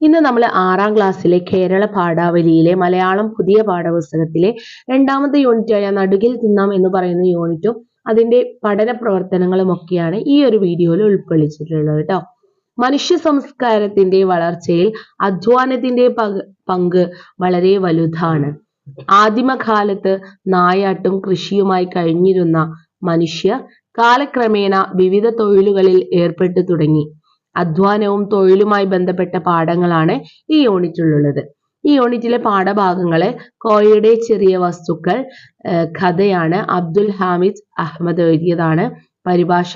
ഇന്ന് നമ്മൾ ആറാം ക്ലാസ്സിലെ കേരള പാഠാവലിയിലെ മലയാളം പുതിയ പാഠപുസ്തകത്തിലെ രണ്ടാമത്തെ യൂണിറ്റായ നടുകിൽ തിന്നാം എന്ന് പറയുന്ന യൂണിറ്റും അതിന്റെ പഠന പ്രവർത്തനങ്ങളും ഒക്കെയാണ് ഈ ഒരു വീഡിയോയിൽ ഉൾക്കൊള്ളിച്ചിട്ടുള്ളത് കേട്ടോ. മനുഷ്യ സംസ്കാരത്തിന്റെ വളർച്ചയിൽ അധ്വാനത്തിന്റെ പങ്ക് വളരെ വലുതാണ്. ആദിമകാലത്ത് നായാട്ടും കൃഷിയുമായി കഴിഞ്ഞിരുന്ന മനുഷ്യ കാലക്രമേണ വിവിധ തൊഴിലുകളിൽ ഏർപ്പെട്ടു തുടങ്ങി. അധ്വാനവും തൊഴിലുമായി ബന്ധപ്പെട്ട പാഠങ്ങളാണ് ഈ യൂണിറ്റിലുള്ളത്. ഈ യൂണിറ്റിലെ പാഠഭാഗങ്ങളെ കോയയുടെ ചെറിയ വസ്തുക്കൾ കഥയാണ് അബ്ദുൽ ഹാമിദ് അഹമ്മദ് എഴുതിയതാണ്. പരിഭാഷ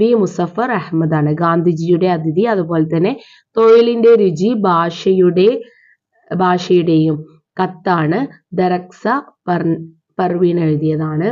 വി മുസഫർ അഹമ്മദ് ആണ് ഗാന്ധിജിയുടെ അതിഥി അതുപോലെ തന്നെ തൊഴിലിന്റെ രുചി ഭാഷയുടെ ഭാഷയുടെയും കത്താണ് ദറക്സ പർ പർവീൻ എഴുതിയതാണ്.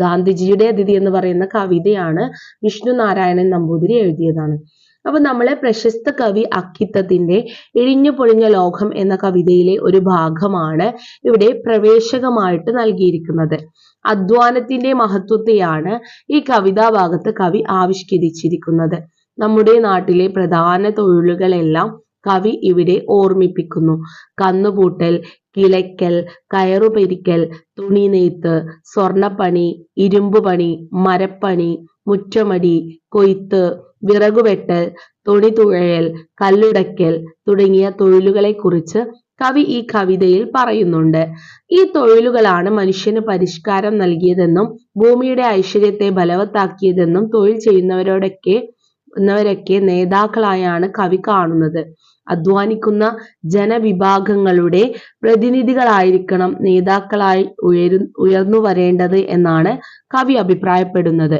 ഗാന്ധിജിയുടെ അതിഥി എന്ന് പറയുന്ന കവിതയാണ് വിഷ്ണു നാരായണൻ നമ്പൂതിരി എഴുതിയതാണ്. അപ്പൊ നമ്മളെ പ്രശസ്ത കവി അക്കിത്തത്തിന്റെ ഇഴിഞ്ഞു പൊളിഞ്ഞ ലോകം എന്ന കവിതയിലെ ഒരു ഭാഗമാണ് ഇവിടെ പ്രവേശകമായിട്ട് നൽകിയിരിക്കുന്നത്. അധ്വാനത്തിന്റെ മഹത്വത്തെയാണ് ഈ കവിതാ ഭാഗത്ത് കവി ആവിഷ്കരിച്ചിരിക്കുന്നത്. നമ്മുടെ നാട്ടിലെ പ്രധാന തൊഴിലുകളെല്ലാം കവി ഇവിടെ ഓർമ്മിപ്പിക്കുന്നു. കന്നുപൂട്ടൽ കിളയ്ക്കൽ കയറുപെരിക്കൽ തുണി നെയ്ത്ത് സ്വർണപ്പണി ഇരുമ്പുപണി മരപ്പണി മുറ്റമടി കൊയ്ത്ത് വിറകുവെട്ടൽ തുണി തുഴയൽ കല്ലുടയ്ക്കൽ തുടങ്ങിയ തൊഴിലുകളെ കുറിച്ച് കവി ഈ കവിതയിൽ പറയുന്നുണ്ട്. ഈ തൊഴിലുകളാണ് മനുഷ്യന് പരിഷ്കാരം നൽകിയതെന്നും ഭൂമിയുടെ ഐശ്വര്യത്തെ ബലവത്താക്കിയതെന്നും തൊഴിൽ ചെയ്യുന്നവരോടൊക്കെ ന്നവരൊക്കെ നേതാക്കളായാണ് കവി കാണുന്നത്. അധ്വാനിക്കുന്ന ജനവിഭാഗങ്ങളുടെ പ്രതിനിധികളായിരിക്കണം നേതാക്കളായി ഉയരു ഉയർന്നു വരേണ്ടത് എന്നാണ് കവി അഭിപ്രായപ്പെടുന്നത്.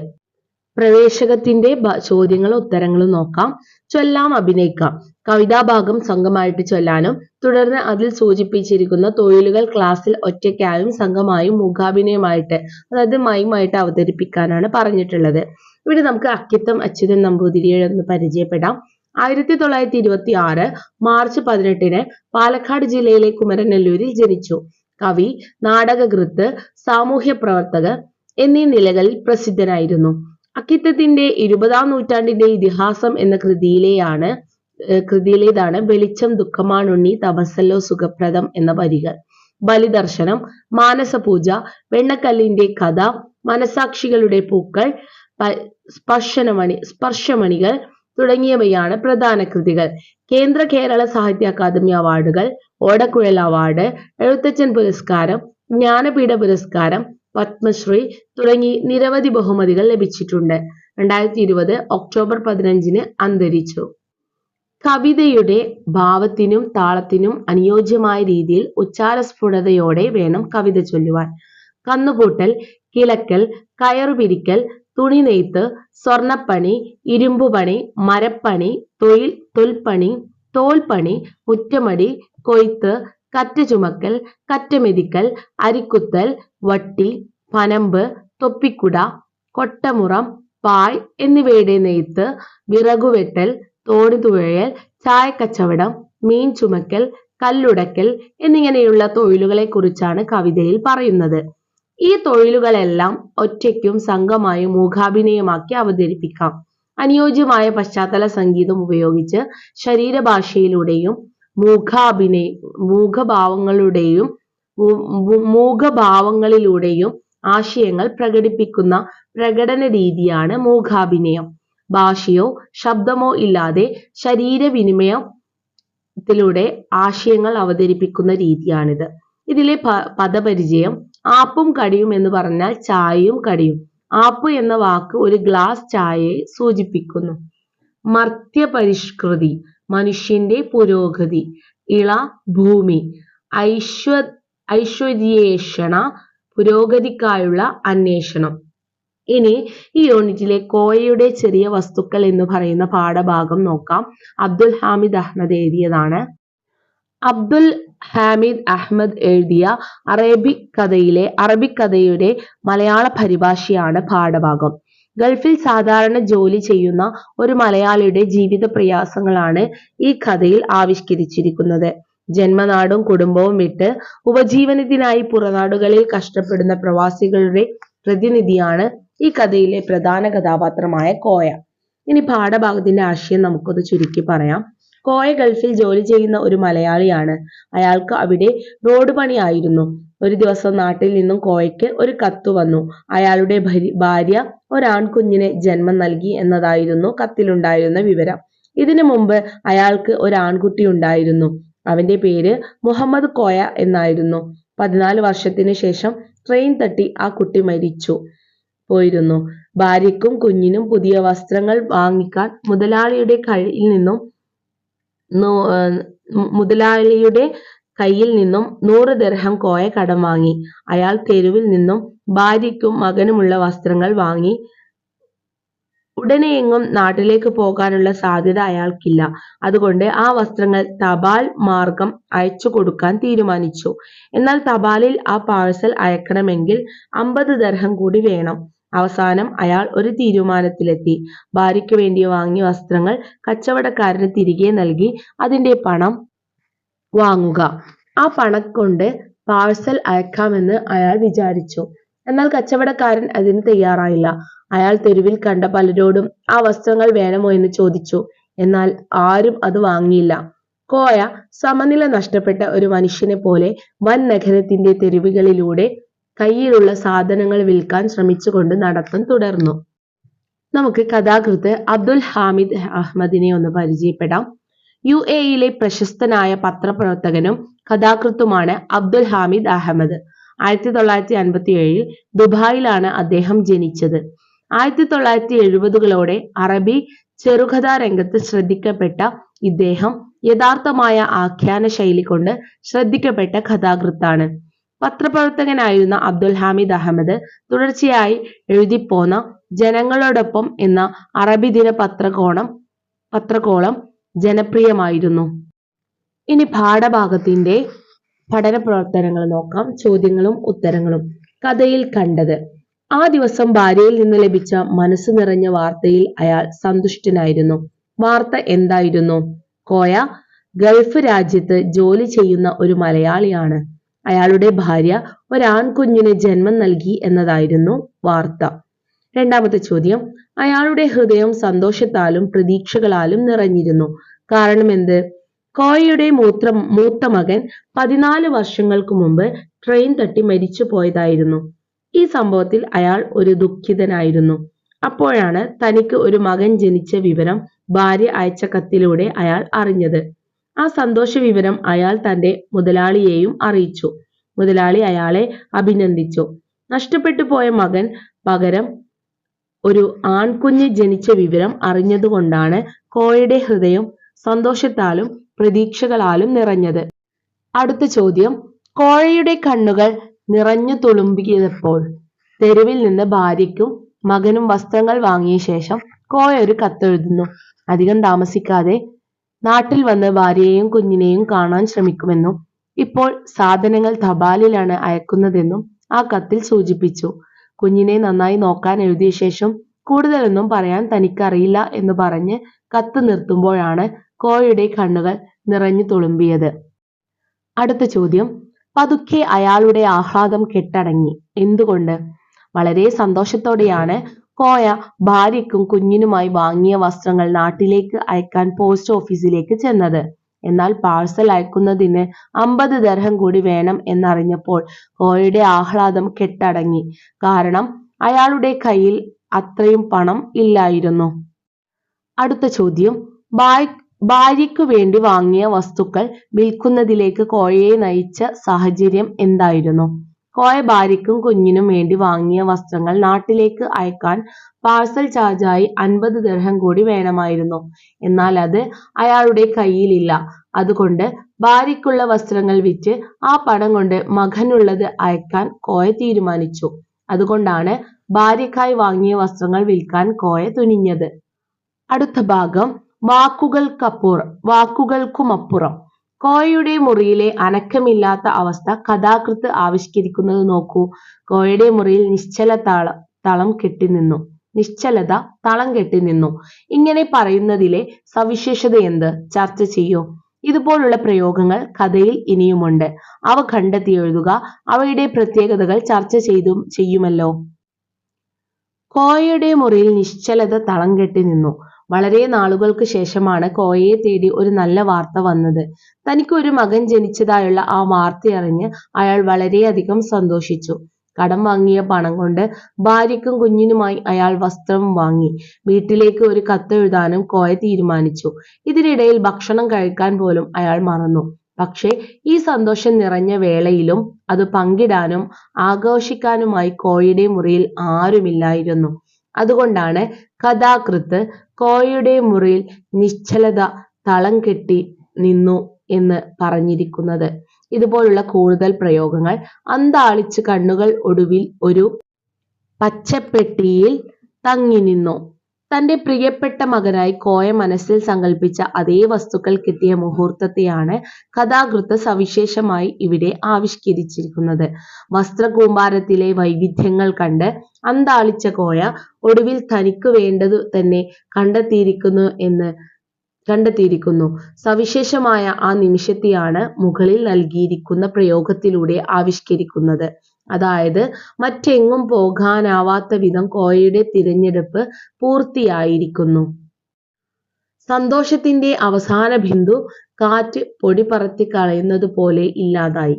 പ്രവേശകത്തിന്റെ ചോദ്യങ്ങളും ഉത്തരങ്ങളും നോക്കാം. ചൊല്ലാം അഭിനയിക്കാം. കവിതാഭാഗം സംഘമായിട്ട് ചൊല്ലാനും തുടർന്ന് അതിൽ സൂചിപ്പിച്ചിരിക്കുന്ന തൊഴിലുകൾ ക്ലാസ്സിൽ ഒറ്റയ്ക്കായും സംഘമായും മൂകാഭിനയമായിട്ട് അതായത് മൈമായിട്ട് അവതരിപ്പിക്കാനാണ് പറഞ്ഞിട്ടുള്ളത്. ഇവിടെ നമുക്ക് അക്കിത്തം അച്യുതൻ നമ്പൂതിരിയെ ഒന്ന് പരിചയപ്പെടാം. ആയിരത്തി തൊള്ളായിരത്തി ഇരുപത്തി ആറ് മാർച്ച് പതിനെട്ടിന് പാലക്കാട് ജില്ലയിലെ കുമരനെല്ലൂരിൽ ജനിച്ചു. കവി നാടകകൃത്ത് സാമൂഹ്യ പ്രവർത്തകർ എന്നീ നിലകളിൽ പ്രസിദ്ധനായിരുന്നു. അക്കിത്തത്തിന്റെ ഇരുപതാം നൂറ്റാണ്ടിന്റെ ഇതിഹാസം എന്ന കൃതിയിലെയാണ് കൃതിയിലേതാണ് വെളിച്ചം ദുഃഖമാണുണ്ണി തപസ്സല്ലോ സുഖപ്രദം എന്ന വരികൾ. ബലിദർശനം മാനസപൂജ വെണ്ണക്കല്ലിന്റെ കഥ മനസാക്ഷികളുടെ പൂക്കൾ സ്പർശനമണി സ്പർശമണികൾ തുടങ്ങിയവയാണ് പ്രധാന കൃതികൾ. കേന്ദ്ര കേരള സാഹിത്യ അക്കാദമി അവാർഡുകൾ ഓടക്കുഴൽ അവാർഡ് എഴുത്തച്ഛൻ പുരസ്കാരം ജ്ഞാനപീഠ പുരസ്കാരം പത്മശ്രീ തുടങ്ങി നിരവധി ബഹുമതികൾ ലഭിച്ചിട്ടുണ്ട്. രണ്ടായിരത്തി ഇരുപത് ഒക്ടോബർ പതിനഞ്ചിന് അന്തരിച്ചു. കവിതയുടെ ഭാവത്തിനും താളത്തിനും അനുയോജ്യമായ രീതിയിൽ ഉച്ചാരസ്ഫുടതയോടെ വേണം കവിത ചൊല്ലുവാൻ. കന്നുകൂട്ടൽ കിളക്കൽ കയറുപിരിക്കൽ തുണി നെയ്ത്ത് സ്വർണപ്പണി ഇരുമ്പുപണി മരപ്പണി തൊഴിൽ തൊൽപ്പണി തോൽപ്പണി മുറ്റമടി കൊയ്ത്ത് കറ്റ ചുമക്കൽ കറ്റമെതിക്കൽ അരിക്കുത്തൽ വട്ടി പനമ്പ് തൊപ്പിക്കുട കൊട്ടമുറം പായ് എന്നിവയുടെ നെയ്ത്ത് വിറകുവെട്ടൽ തോണിതുഴയൽ ചായക്കച്ചവടം മീൻ ചുമക്കൽ കല്ലുടക്കൽ എന്നിങ്ങനെയുള്ള തൊഴിലുകളെ കുറിച്ചാണ് കവിതയിൽ പറയുന്നത്. ഈ തൊഴിലുകളെല്ലാം ഒറ്റയ്ക്കും സംഘമായും മൂകാഭിനയമാക്കി അവതരിപ്പിക്കാം. അനുയോജ്യമായ പശ്ചാത്തല സംഗീതം ഉപയോഗിച്ച് ശരീരഭാഷയിലൂടെയും മൂകാഭിനയ മൂകഭാവങ്ങളുടെയും മൂ- മൂ- മൂകഭാവങ്ങളിലൂടെയും ആശയങ്ങൾ പ്രകടിപ്പിക്കുന്ന പ്രകടന രീതിയാണ് മൂകാഭിനയം ഭാഷയോ ശബ്ദമോ ഇല്ലാതെ ശരീരവിനിമയത്തിലൂടെ ആശയങ്ങൾ അവതരിപ്പിക്കുന്ന രീതിയാണിത്. ഇതിലെ പദപരിചയം ആപ്പും കടിയും എന്ന് പറഞ്ഞാൽ ചായയും കടിയും. ആപ്പ് എന്ന വാക്ക് ഒരു ഗ്ലാസ് ചായയെ സൂചിപ്പിക്കുന്നു. മർത്യപരിഷ്കൃതി മനുഷ്യന്റെ പുരോഗതി ഇള ഭൂമി ഐശ്വ ഐശ്വര്യേഷണ പുരോഗതിക്കായുള്ള അന്വേഷണം. ഇനി ഈ യൂണിറ്റിലെ കോയയുടെ ചെറിയ വസ്തുക്കൾ എന്ന് പറയുന്ന പാഠഭാഗം നോക്കാം. അബ്ദുൽ ഹാമിദ് അഹമ്മദ് എഴുതിയതാണ്. അബ്ദുൽ ഹാമിദ് അഹമ്മദ് എഴുതിയ അറേബിക് കഥയിലെ അറബിക് കഥയുടെ മലയാള പരിഭാഷയാണ് പാഠഭാഗം. ഗൾഫിൽ സാധാരണ ജോലി ചെയ്യുന്ന ഒരു മലയാളിയുടെ ജീവിത പ്രയാസങ്ങളാണ് ഈ കഥയിൽ ആവിഷ്കരിച്ചിരിക്കുന്നത്. ജന്മനാടും കുടുംബവും വിട്ട് ഉപജീവനത്തിനായി പുറനാടുകളിൽ കഷ്ടപ്പെടുന്ന പ്രവാസികളുടെ പ്രതിനിധിയാണ് ഈ കഥയിലെ പ്രധാന കഥാപാത്രമായ കോയ. ഇനി പാഠഭാഗത്തിന്റെ ആശയം നമുക്കൊന്ന് ചുരുക്കി പറയാം. കോയ ഗൾഫിൽ ജോലി ചെയ്യുന്ന ഒരു മലയാളിയാണ്. അയാൾക്ക് അവിടെ റോഡ് പണിയായിരുന്നു. ഒരു ദിവസം നാട്ടിൽ നിന്നും കോയയ്ക്ക് ഒരു കത്ത് വന്നു. അയാളുടെ ഭരി- ഭാര്യ ഒരാൺകുഞ്ഞിനെ ജന്മം നൽകി എന്നതായിരുന്നു കത്തിലുണ്ടായിരുന്ന വിവരം. ഇതിനു മുമ്പ് അയാൾക്ക് ഒരു ആൺകുട്ടി ഉണ്ടായിരുന്നു. അവന്റെ പേര് മുഹമ്മദ് കോയ എന്നായിരുന്നു. പതിനാല് വർഷത്തിനു ശേഷം ട്രെയിൻ തട്ടി ആ കുട്ടി മരിച്ചു പോയിരുന്നു. ഭാര്യക്കും കുഞ്ഞിനും പുതിയ വസ്ത്രങ്ങൾ വാങ്ങിക്കാൻ മുതലാളിയുടെ കയ്യിൽ നിന്നും മുതലാളിയുടെ കയ്യിൽ നിന്നും നൂറ് ദർഹം കോയ കടം വാങ്ങി. അയാൾ തെരുവിൽ നിന്നും ഭാര്യയ്ക്കും മകനുമുള്ള വസ്ത്രങ്ങൾ വാങ്ങി. ഉടനെയെങ്ങും നാട്ടിലേക്ക് പോകാനുള്ള സാധ്യത അയാൾക്കില്ല. അതുകൊണ്ട് ആ വസ്ത്രങ്ങൾ തപാൽ മാർഗം അയച്ചു കൊടുക്കാൻ തീരുമാനിച്ചു. എന്നാൽ തപാലിൽ ആ പാഴ്സൽ അയക്കണമെങ്കിൽ അമ്പത് ദർഹം കൂടി വേണം. അവസാനം അയാൾ ഒരു തീരുമാനത്തിലെത്തി. ഭാര്യയ്ക്ക് വേണ്ടി വാങ്ങിയ വസ്ത്രങ്ങൾ കച്ചവടക്കാരന് തിരികെ നൽകി. അതിന്റെ പണം വാങ്ങുക. ആ പണം കൊണ്ട് പാഴ്സൽ അയക്കാമെന്ന് അയാൾ വിചാരിച്ചു. എന്നാൽ കച്ചവടക്കാരൻ അതിന് തയ്യാറായില്ല. അയാൾ തെരുവിൽ കണ്ട പലരോടും ആ വസ്ത്രങ്ങൾ വേണമോ എന്ന് ചോദിച്ചു. എന്നാൽ ആരും അത് വാങ്ങിയില്ല. കോയ സമനില നഷ്ടപ്പെട്ട ഒരു മനുഷ്യനെ പോലെ വൻ നഗരത്തിന്റെ തെരുവുകളിലൂടെ കയ്യിലുള്ള സാധനങ്ങൾ വിൽക്കാൻ ശ്രമിച്ചുകൊണ്ട് നടത്തം തുടർന്നു. നമുക്ക് കഥാകൃത്ത് അബ്ദുൽ ഹാമിദ് അഹമ്മദിനെ ഒന്ന് പരിചയപ്പെടാം. യു എയിലെ പ്രശസ്തനായ പത്രപ്രവർത്തകനും കഥാകൃത്തുമാണ് അബ്ദുൽ ഹാമിദ് അഹമ്മദ്. ആയിരത്തി തൊള്ളായിരത്തി അൻപത്തി ഏഴിൽ ദുബായിലാണ് അദ്ദേഹം ജനിച്ചത്. ആയിരത്തി തൊള്ളായിരത്തി എഴുപതുകളോടെ അറബി ചെറുകഥാ രംഗത്ത് ശ്രദ്ധിക്കപ്പെട്ട ഇദ്ദേഹം യഥാർത്ഥമായ ആഖ്യാന ശൈലി കൊണ്ട് ശ്രദ്ധിക്കപ്പെട്ട കഥാകൃത്താണ്. പത്രപ്രവർത്തകനായിരുന്ന അബ്ദുൽ ഹാമിദ് അഹമ്മദ് തുടർച്ചയായി എഴുതിപ്പോന്ന ജനങ്ങളോടൊപ്പം എന്ന അറബി ദിന പത്രകോണം പത്രകോളം ജനപ്രിയമായിരുന്നു. ഇനി പാഠഭാഗത്തിന്റെ പഠന പ്രവർത്തനങ്ങൾ നോക്കാം. ചോദ്യങ്ങളും ഉത്തരങ്ങളും. കഥയിൽ കണ്ടത്. ആ ദിവസം ഭാര്യയിൽ നിന്ന് ലഭിച്ച മനസ്സ് നിറഞ്ഞ വാർത്തയിൽ അയാൾ സന്തുഷ്ടനായിരുന്നു. വാർത്ത എന്തായിരുന്നു? കോയ ഗൾഫ് രാജ്യത്ത് ജോലി ചെയ്യുന്ന ഒരു മലയാളിയാണ്. അയാളുടെ ഭാര്യ ഒരാൺകുഞ്ഞിന് ജന്മം നൽകി എന്നതായിരുന്നു വാർത്ത. രണ്ടാമത്തെ ചോദ്യം അയാളുടെ ഹൃദയം സന്തോഷത്താലും പ്രതീക്ഷകളാലും നിറഞ്ഞിരുന്നു. കാരണം എന്ത്? കോയയുടെ മൂത്ര മൂത്ത മകൻ പതിനാല് വർഷങ്ങൾക്ക് മുമ്പ് ട്രെയിൻ തട്ടി മരിച്ചു പോയതായിരുന്നു. ഈ സംഭവത്തിൽ അയാൾ ഒരു ദുഃഖിതനായിരുന്നു. അപ്പോഴാണ് തനിക്ക് ഒരു മകൻ ജനിച്ച വിവരം ഭാര്യ അയച്ച കത്തിലൂടെ അയാൾ അറിഞ്ഞത്. ആ സന്തോഷ വിവരം അയാൾ തന്റെ മുതലാളിയെയും അറിയിച്ചു. മുതലാളി അയാളെ അഭിനന്ദിച്ചു. നഷ്ടപ്പെട്ടു പോയ മകൻ പകരം ഒരു ആൺകുഞ്ഞ് ജനിച്ച വിവരം അറിഞ്ഞതുകൊണ്ടാണ് കോയയുടെ ഹൃദയം സന്തോഷത്താലും പ്രതീക്ഷകളാലും നിറഞ്ഞത്. അടുത്ത ചോദ്യം. കോഴയുടെ കണ്ണുകൾ നിറഞ്ഞു തുളുമ്പിയപ്പോൾ തെരുവിൽ നിന്ന് ഭാര്യയ്ക്കും മകനും വസ്ത്രങ്ങൾ വാങ്ങിയ ശേഷം കോയ ഒരു കത്തെഴുതുന്നു. അധികം താമസിക്കാതെ നാട്ടിൽ വന്ന് ഭാര്യയെയും കുഞ്ഞിനെയും കാണാൻ ശ്രമിക്കുമെന്നും ഇപ്പോൾ സാധനങ്ങൾ തപാലിലാണ് അയക്കുന്നതെന്നും ആ കത്തിൽ സൂചിപ്പിച്ചു. കുഞ്ഞിനെ നന്നായി നോക്കാൻ എഴുതിയ ശേഷം കൂടുതലൊന്നും പറയാൻ തനിക്കറിയില്ല എന്ന് പറഞ്ഞ് കത്ത് നിർത്തുമ്പോഴാണ് കോയയുടെ കണ്ണുകൾ നിറഞ്ഞു തുളുമ്പിയത്. അടുത്ത ചോദ്യം. പതുക്കെ അയാളുടെ ആഹ്ലാദം കെട്ടടങ്ങി. എന്തുകൊണ്ട്? വളരെ സന്തോഷത്തോടെയാണ് കോയ ഭാര്യക്കും കുഞ്ഞിനുമായി വാങ്ങിയ വസ്ത്രങ്ങൾ നാട്ടിലേക്ക് അയക്കാൻ പോസ്റ്റ് ഓഫീസിലേക്ക് ചെന്നത്. എന്നാൽ പാഴ്സൽ അയക്കുന്നതിന് അമ്പത് ദർഹം കൂടി വേണം എന്നറിഞ്ഞപ്പോൾ കോയയുടെ ആഹ്ലാദം കെട്ടടങ്ങി. കാരണം അയാളുടെ കയ്യിൽ അത്രയും പണം ഇല്ലായിരുന്നു. അടുത്ത ചോദ്യം. ഭാര്യയ്ക്കു വേണ്ടി വാങ്ങിയ വസ്തുക്കൾ വിൽക്കുന്നതിലേക്ക് കോഴയെ നയിച്ച സാഹചര്യം എന്തായിരുന്നു? കോയ ഭാര്യയ്ക്കും കുഞ്ഞിനും വേണ്ടി വാങ്ങിയ വസ്ത്രങ്ങൾ നാട്ടിലേക്ക് അയക്കാൻ പാഴ്സൽ ചാർജായി അൻപത് ദിർഹം കൂടി വേണമായിരുന്നു. എന്നാൽ അത് അയാളുടെ കയ്യിലില്ല. അതുകൊണ്ട് ഭാര്യയ്ക്കുള്ള വസ്ത്രങ്ങൾ വിറ്റ് ആ പണം കൊണ്ട് മകനുള്ളത് അയക്കാൻ കോയ തീരുമാനിച്ചു. അതുകൊണ്ടാണ് ഭാര്യയ്ക്കായി വാങ്ങിയ വസ്ത്രങ്ങൾ വിൽക്കാൻ കോയ തുനിഞ്ഞത്. അടുത്ത ഭാഗം വാക്കുകൾക്കപ്പുറം വാക്കുകൾക്കുമപ്പുറം. കോയയുടെ മുറിയിലെ അനക്കമില്ലാത്ത അവസ്ഥ കഥാകൃത്ത് ആവിഷ്കരിക്കുന്നത് നോക്കൂ. കോയയുടെ മുറിയിൽ നിശ്ചല താള തളം കെട്ടി നിന്നു. നിശ്ചലത തളം കെട്ടി നിന്നു. ഇങ്ങനെ പറയുന്നതിലെ സവിശേഷത എന്ത്? ചർച്ച ചെയ്യൂ. ഇതുപോലുള്ള പ്രയോഗങ്ങൾ കഥയിൽ ഇനിയുമുണ്ട്. അവ കണ്ടെത്തി എഴുതുക. അവയുടെ പ്രത്യേകതകൾ ചർച്ച ചെയ്തും ചെയ്യുമല്ലോ. കോയയുടെ മുറിയിൽ നിശ്ചലത തളം കെട്ടി നിന്നു. വളരെ നാളുകൾക്ക് ശേഷമാണ് കോയയെ തേടി ഒരു നല്ല വാർത്ത വന്നത്. തനിക്ക് ഒരു മകൻ ജനിച്ചതായുള്ള ആ വാർത്തയറിഞ്ഞ് അയാൾ വളരെയധികം സന്തോഷിച്ചു. കടം വാങ്ങിയ പണം കൊണ്ട് ഭാര്യയ്ക്കും കുഞ്ഞിനുമായി അയാൾ വസ്ത്രം വാങ്ങി. വീട്ടിലേക്ക് ഒരു കത്തെഴുതാനും കോയ തീരുമാനിച്ചു. ഇതിനിടയിൽ ഭക്ഷണം കഴിക്കാൻ പോലും അയാൾ മറന്നു. പക്ഷേ ഈ സന്തോഷം നിറഞ്ഞ വേളയിലും അത് പങ്കിടാനും ആഘോഷിക്കാനുമായി കോയയുടെ മുറിയിൽ ആരുമില്ലായിരുന്നു. അതുകൊണ്ടാണ് കഥാകൃത്ത് കോയയുടെ മുറിയിൽ നിശ്ചലത തളം കെട്ടി നിന്നു എന്ന് പറഞ്ഞിരിക്കുന്നത്. ഇതുപോലുള്ള കൂടുതൽ പ്രയോഗങ്ങൾ അന്താളിച്ച് കണ്ണുകൾ ഒടുവിൽ ഒരു പച്ചപ്പെട്ടിയിൽ തങ്ങി നിന്നു. തന്റെ പ്രിയപ്പെട്ട മകനായി കോയ മനസ്സിൽ സങ്കല്പിച്ച അതേ വസ്തുക്കൾ കിട്ടിയ മുഹൂർത്തത്തെയാണ് കഥാകൃത്ത് സവിശേഷമായി ഇവിടെ ആവിഷ്കരിച്ചിരിക്കുന്നത്. വസ്ത്രകൂമ്പാരത്തിലെ വൈവിധ്യങ്ങൾ കണ്ട് അന്താളിച്ച കോയ ഒടുവിൽ തനിക്ക് വേണ്ടത് തന്നെ കണ്ടെത്തിയിരിക്കുന്നു എന്ന് കണ്ടെത്തിയിരിക്കുന്നു. സവിശേഷമായ ആ നിമിഷത്തെയാണ് മുകളിൽ നൽകിയിരിക്കുന്ന പ്രയോഗത്തിലൂടെ ആവിഷ്കരിക്കുന്നത്. അതായത് മറ്റെങ്ങും പോകാനാവാത്ത വിധം കോയയുടെ തിരഞ്ഞെടുപ്പ് പൂർത്തിയായിരിക്കുന്നു. സന്തോഷത്തിന്റെ അവസാന ബിന്ദു കാറ്റ് പൊടി പറത്തി കളയുന്നത് പോലെ ഇല്ലാതായി.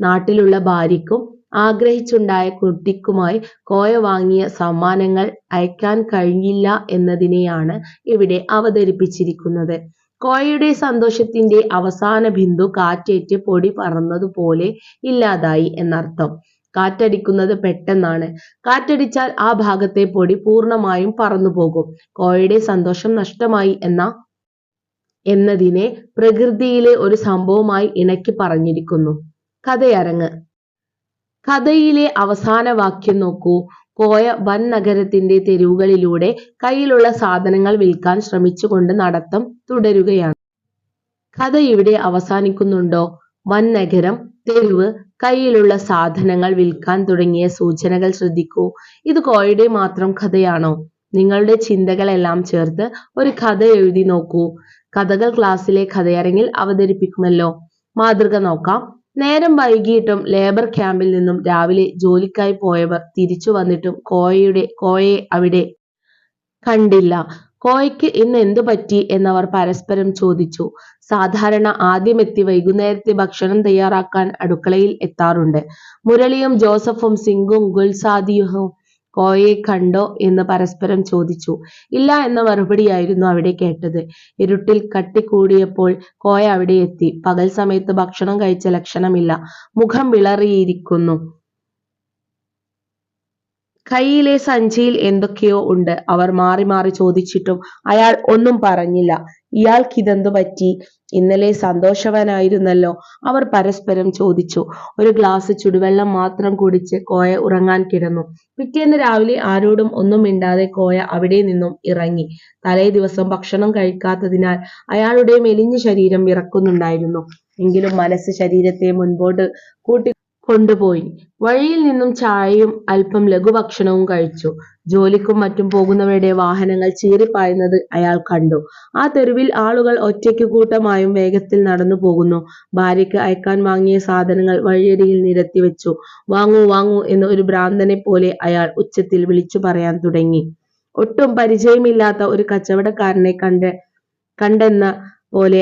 നാട്ടിലുള്ള ഭാര്യയ്ക്കും ആഗ്രഹിച്ചുണ്ടായ കുട്ടിക്കുമായി കോയ വാങ്ങിയ സമ്മാനങ്ങൾ അയക്കാൻ കഴിഞ്ഞില്ല എന്നതിനെയാണ് ഇവിടെ അവതരിപ്പിച്ചിരിക്കുന്നത്. കോയയുടെ സന്തോഷത്തിന്റെ അവസാന ബിന്ദു കാറ്റേറ്റ് പൊടി പറന്നതുപോലെ ഇല്ലാതായി എന്നർത്ഥം. കാറ്റടിക്കുന്നത് പെട്ടെന്നാണ്. കാറ്റടിച്ചാൽ ആ ഭാഗത്തെ പൊടി പൂർണമായും പറന്നുപോകും. കോഴയുടെ സന്തോഷം നഷ്ടമായി എന്ന എന്നതിനെ പ്രകൃതിയിലെ ഒരു സംഭവമായി ഇണക്കി പറഞ്ഞിരിക്കുന്നു. കഥയരങ്ങ്. കഥയിലെ അവസാന വാക്യം നോക്കൂ. കോയ വൻ നഗരത്തിന്റെ തെരുവുകളിലൂടെ കയ്യിലുള്ള സാധനങ്ങൾ വിൽക്കാൻ ശ്രമിച്ചുകൊണ്ട് നടത്തം തുടരുകയാണ്. കഥ ഇവിടെ അവസാനിക്കുന്നുണ്ടോ? വൻ നഗരം തെരുവ് കയ്യിലുള്ള സാധനങ്ങൾ വിൽക്കാൻ തുടങ്ങിയ സൂചനകൾ ശ്രദ്ധിക്കൂ. ഇത് കോയുടെ മാത്രം കഥയാണോ? നിങ്ങളുടെ ചിന്തകളെല്ലാം ചേർത്ത് ഒരു കഥ എഴുതി നോക്കൂ. കഥകൾ ക്ലാസ്സിലെ കഥയരങ്ങിൽ അവതരിപ്പിക്കുമല്ലോ. മാതൃക നോക്കാം. നേരം വൈകിട്ടും ലേബർ ക്യാമ്പിൽ നിന്നും രാവിലെ ജോലിക്കായി പോയവർ തിരിച്ചു വന്നിട്ടും കോയയുടെ കോയെ അവിടെ കണ്ടില്ല. കോയയ്ക്ക് ഇന്ന് എന്തു പറ്റി എന്നവർ പരസ്പരം ചോദിച്ചു. സാധാരണ ആദ്യമെത്തി വൈകുന്നേരത്തെ ഭക്ഷണം തയ്യാറാക്കാൻ അടുക്കളയിൽ എത്താറുണ്ട്. മുരളിയും ജോസഫും സിംഗും ഗുൽസാദിയും കോയെ കണ്ടോ എന്ന് പരസ്പരം ചോദിച്ചു. ഇല്ല എന്ന മറുപടിയായിരുന്നു അവിടെ കേട്ടത്. ഇരുട്ടിൽ കട്ടിക്കൂടിയപ്പോൾ കോയ അവിടെ എത്തി. പകൽ സമയത്ത് ഭക്ഷണം കഴിച്ച ലക്ഷണമില്ല. മുഖം വിളറിയിരിക്കുന്നു. കയ്യിലെ സഞ്ചിയിൽ എന്തൊക്കെയോ ഉണ്ട്. അവർ മാറി മാറി ചോദിച്ചിട്ടും അയാൾ ഒന്നും പറഞ്ഞില്ല. ഇയാൾക്കിതെന്തു പറ്റി? ഇന്നലെ സന്തോഷവാനായിരുന്നല്ലോ. അവർ പരസ്പരം ചോദിച്ചു. ഒരു ഗ്ലാസ് ചുടുവെള്ളം മാത്രം കുടിച്ച് കോയ ഉറങ്ങാൻ കിടന്നു. പിറ്റേന്ന് രാവിലെ ആരോടും ഒന്നും മിണ്ടാതെ കോയ അവിടെ നിന്നും ഇറങ്ങി. തലേ ദിവസം ഭക്ഷണം കഴിക്കാത്തതിനാൽ അയാളുടെ മെലിഞ്ഞ ശരീരം വിറക്കുന്നുണ്ടായിരുന്നു. എങ്കിലും മനസ്സ് ശരീരത്തെ മുൻപോട്ട് കൂട്ടി കൊണ്ടുപോയി. വഴിയിൽ നിന്നും ചായയും അല്പം ലഘുഭക്ഷണവും കഴിച്ചു. ജോലിക്കും മറ്റും പോകുന്നവരുടെ വാഹനങ്ങൾ ചീറിപ്പായുന്നത് അയാൾ കണ്ടു. ആ തെരുവിൽ ആളുകൾ ഒറ്റയ്ക്ക് കൂട്ടമായും വേഗത്തിൽ നടന്നു പോകുന്നു. ഭാര്യയ്ക്ക് അയക്കാൻ വാങ്ങിയ സാധനങ്ങൾ വഴിയരികിൽ നിരത്തി വെച്ചു. വാങ്ങൂ വാങ്ങൂ എന്ന് ഒരു ഭ്രാന്തനെ പോലെ അയാൾ ഉച്ചത്തിൽ വിളിച്ചു പറയാൻ തുടങ്ങി. ഒട്ടും പരിചയമില്ലാത്ത ഒരു കച്ചവടക്കാരനെ കണ്ട് കണ്ടെന്ന പോലെ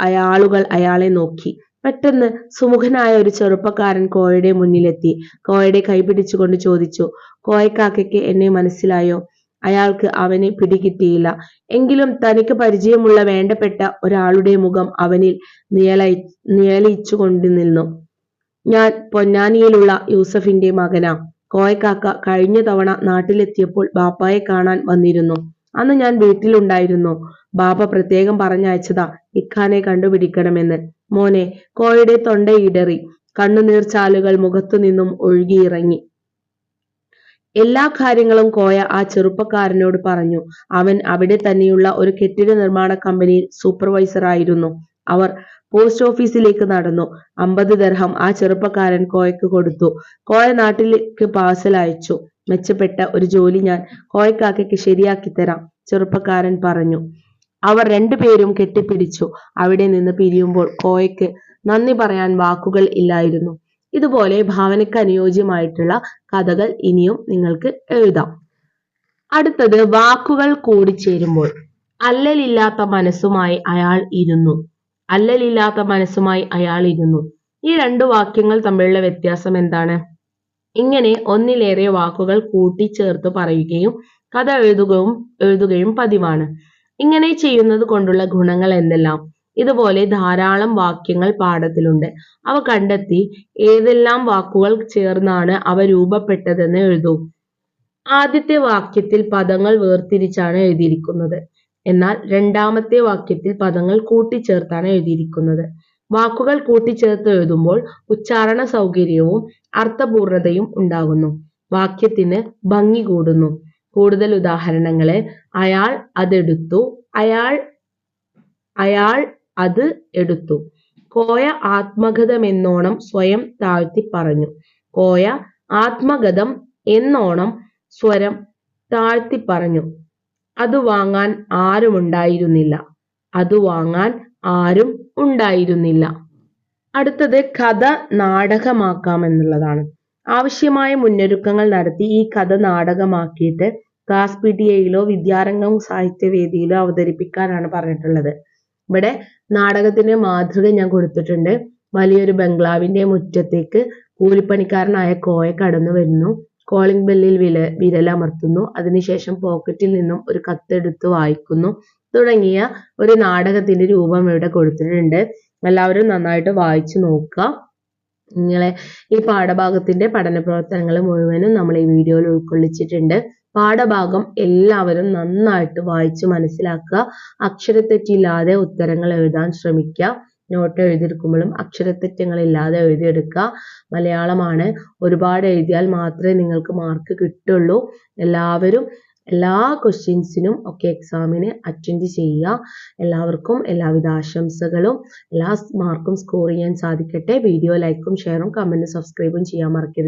അയാളുകൾ അയാളെ നോക്കി. പെട്ടെന്ന് സുമുഖനായ ഒരു ചെറുപ്പക്കാരൻ കോഴയുടെ മുന്നിലെത്തി. കോഴയുടെ കൈ പിടിച്ചുകൊണ്ട് ചോദിച്ചു കോയക്കാക്കയ്ക്ക് എന്നെ മനസ്സിലായോ? അയാൾക്ക് അവനെ പിടികിട്ടിയില്ല. എങ്കിലും തനിക്ക് പരിചയമുള്ള വേണ്ടപ്പെട്ട ഒരാളുടെ മുഖം അവനിൽ നിഴലയി നിഴലിച്ചുകൊണ്ട് നിന്നു. ഞാൻ പൊന്നാനിയിലുള്ള യൂസഫിന്റെ മകനാ. കോയക്കാക്ക കഴിഞ്ഞ തവണ നാട്ടിലെത്തിയപ്പോൾ ബാപ്പായെ കാണാൻ വന്നിരുന്നു. അന്ന് ഞാൻ വീട്ടിലുണ്ടായിരുന്നു. ബാപ്പ പ്രത്യേകം പറഞ്ഞയച്ചതാ. ഇഖാനെ കണ്ടുപിടിക്കണമെന്ന്. മോനെ കോയുടെ തൊണ്ടയിടറി കണ്ണുനീർ ചാലുകൾ മുഖത്തു നിന്നും ഒഴുകിയിറങ്ങി. എല്ലാ കാര്യങ്ങളും കോയ ആ ചെറുപ്പക്കാരനോട് പറഞ്ഞു. അവൻ അവിടെ തന്നെയുള്ള ഒരു കെട്ടിട നിർമ്മാണ കമ്പനിയിൽ സൂപ്പർവൈസർ ആയിരുന്നു. അവർ പോസ്റ്റ് ഓഫീസിലേക്ക് നടന്നു. അമ്പത് ദർഹം ആ ചെറുപ്പക്കാരൻ കോയക്ക് കൊടുത്തു. കോയ നാട്ടിലേക്ക് പാഴ്സൽ അയച്ചു. മെച്ചപ്പെട്ട ഒരു ജോലി ഞാൻ കോയക്കാക്കയ്ക്ക് ശരിയാക്കി തരാം ചെറുപ്പക്കാരൻ പറഞ്ഞു. അവർ രണ്ടുപേരും കെട്ടിപ്പിടിച്ചു. അവിടെ നിന്ന് പിരിയുമ്പോൾ കോയക്ക് നന്ദി പറയാൻ വാക്കുകൾ ഇല്ലായിരുന്നു. ഇതുപോലെ ഭാവനയ്ക്ക് അനുയോജ്യമായിട്ടുള്ള കഥകൾ ഇനിയും നിങ്ങൾക്ക് എഴുതാം. അടുത്തത് വാക്കുകൾ കൂടിച്ചേരുമ്പോൾ. അല്ലലില്ലാത്ത മനസ്സുമായി അയാൾ ഇരുന്നു. അല്ലലില്ലാത്ത മനസ്സുമായി അയാൾ ഇരുന്നു. ഈ രണ്ട് വാക്യങ്ങൾ തമ്മിലുള്ള വ്യത്യാസം എന്താണ്? ഇങ്ങനെ ഒന്നിലേറെ വാക്കുകൾ കൂട്ടിച്ചേർത്ത് പറയുകയും കഥ എഴുതുകയും എഴുതുകയും പതിവാണ്. ഇങ്ങനെ ചെയ്യുന്നത് കൊണ്ടുള്ള ഗുണങ്ങൾ എന്തെല്ലാം? ഇതുപോലെ ധാരാളം വാക്യങ്ങൾ പാഠത്തിലുണ്ട്. അവ കണ്ടെത്തി ഏതെല്ലാം വാക്കുകൾ ചേർന്നാണ് അവ രൂപപ്പെട്ടതെന്ന് എഴുതൂ. ആദ്യത്തെ വാക്യത്തിൽ പദങ്ങൾ വേർതിരിച്ചാണ് എഴുതിയിരിക്കുന്നത്. എന്നാൽ രണ്ടാമത്തെ വാക്യത്തിൽ പദങ്ങൾ കൂട്ടിച്ചേർത്താണ് എഴുതിയിരിക്കുന്നത്. വാക്കുകൾ കൂട്ടിച്ചേർത്ത് എഴുതുമ്പോൾ ഉച്ചാരണ സൗകര്യവും അർത്ഥപൂർണതയും ഉണ്ടാകുന്നു. വാക്യത്തിന് ഭംഗി കൂടുന്നു. കൂടുതൽ ഉദാഹരണങ്ങൾ. അയാൾ അതെടുത്തു അയാൾ അയാൾ അത് എടുത്തു. കോയ ആത്മഗതമെന്നോണം സ്വയം താഴ്ത്തി പറഞ്ഞു. കോയ ആത്മഗതം എന്നോണം സ്വരം താഴ്ത്തി പറഞ്ഞു. അത് വാങ്ങാൻ ആരും ഉണ്ടായിരുന്നില്ല. അത് വാങ്ങാൻ ആരും ഉണ്ടായിരുന്നില്ല. അടുത്തത് കഥ നാടകമാക്കാം എന്നുള്ളതാണ് ആവശ്യമായ മുന്നൊരുക്കങ്ങൾ നടത്തി ഈ കഥ നാടകമാക്കിയിട്ട് ക്ലാസ് പി ടി എയിലോ വിദ്യാരംഗം സാഹിത്യവേദിയിലോ അവതരിപ്പിക്കാനാണ് പറഞ്ഞിട്ടുള്ളത്. ഇവിടെ നാടകത്തിന്റെ മാതൃക ഞാൻ കൊടുത്തിട്ടുണ്ട്. വലിയൊരു ബംഗ്ലാവിന്റെ മുറ്റത്തേക്ക് കൂലിപ്പണിക്കാരനായ കോയ കടന്നു വരുന്നു. കോളിംഗ് ബെല്ലിൽ വില വിരലമർത്തുന്നു അതിനുശേഷം പോക്കറ്റിൽ നിന്നും ഒരു കത്തെടുത്ത് വായിക്കുന്നു. തുടങ്ങിയ ഒരു നാടകത്തിന്റെ രൂപം ഇവിടെ കൊടുത്തിട്ടുണ്ട്. എല്ലാവരും നന്നായിട്ട് വായിച്ചു നോക്കുക. നിങ്ങളെ ഈ പാഠഭാഗത്തിന്റെ പഠന പ്രവർത്തനങ്ങൾ മുഴുവനും നമ്മൾ ഈ വീഡിയോയിൽ ഉൾക്കൊള്ളിച്ചിട്ടുണ്ട്. പാഠഭാഗം എല്ലാവരും നന്നായിട്ട് വായിച്ചു മനസ്സിലാക്കുക. അക്ഷരത്തെറ്റില്ലാതെ ഉത്തരങ്ങൾ എഴുതാൻ ശ്രമിക്കുക. നോട്ട് എഴുതിയെടുക്കുമ്പോഴും അക്ഷരത്തെറ്റങ്ങളില്ലാതെ എഴുതിയെടുക്കുക. മലയാളമാണ്. ഒരുപാട് എഴുതിയാൽ മാത്രമേ നിങ്ങൾക്ക് മാർക്ക് കിട്ടുള്ളൂ. എല്ലാവരും എല്ലാ ക്വസ്റ്റ്യൻസിനും ഒക്കെ എക്സാമിന് അറ്റൻഡ് ചെയ്യുക. എല്ലാവർക്കും എല്ലാവിധ ആശംസകളും എല്ലാ മാർക്കും സ്കോർ ചെയ്യാൻ സാധിക്കട്ടെ. വീഡിയോ ലൈക്കും ഷെയറും കമന്റും സബ്സ്ക്രൈബും ചെയ്യാൻ മറക്കരുത്.